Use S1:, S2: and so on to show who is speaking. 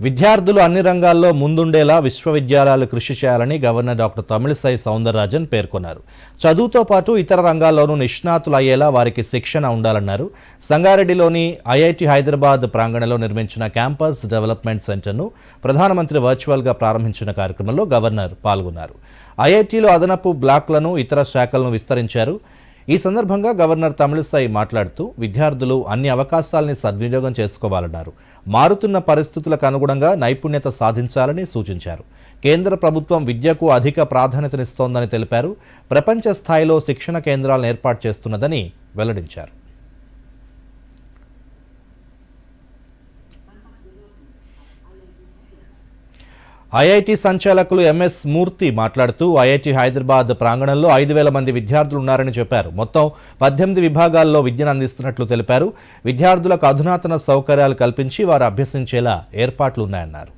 S1: విద్యార్థులు అన్ని రంగాల్లో ముందుండేలా విశ్వవిద్యాలయాలు కృషి చేయాలని గవర్నర్ డాక్టర్ తమిళిసై సౌందరరాజన్ పేర్కొన్నారు. చదువుతో పాటు ఇతర రంగాల్లోనూ నిష్ణాతులు అయ్యేలా వారికి శిక్షణ ఉండాలన్నారు. సంగారెడ్డిలోని ఐఐటి హైదరాబాద్ ప్రాంగణంలో నిర్మించిన క్యాంపస్ డెవలప్మెంట్ సెంటర్ను ప్రధానమంత్రి వర్చువల్గా ప్రారంభించిన కార్యక్రమంలో గవర్నర్ పాల్గొన్నారు. ఐఐటిలో అదనపు బ్లాక్లను ఇతర శాఖలను విస్తరించారు. ఈ సందర్భంగా గవర్నర్ తమిళిసై మాట్లాడుతూ విద్యార్థులు అన్ని అవకాశాలని సద్వినియోగం చేసుకోవాలన్నారు. మారుతున్న పరిస్థితులకు అనుగుణంగా నైపుణ్యత సాధించాలని సూచించారు. కేంద్ర ప్రభుత్వం విద్యకు అధిక ప్రాధాన్యతనిస్తోందని తెలిపారు. ప్రపంచ స్థాయిలో శిక్షణ కేంద్రాలను ఏర్పాటు చేస్తున్నదని వెల్లడించారు. ఐఐటి సంచాలకులు ఎంఎస్ మూర్తి మాట్లాడుతూ ఐఐటి హైదరాబాద్ ప్రాంగణంలో ఐదు వేల మంది విద్యార్థులు ఉన్నారని చెప్పారు. మొత్తం పద్దెనిమిది విభాగాల్లో విద్యను అందిస్తున్నట్లు తెలిపారు. విద్యార్థులకు అధునాతన సౌకర్యాలు కల్పించి వారు అభ్యసించేలా ఏర్పాట్లు ఉన్నాయన్నారు.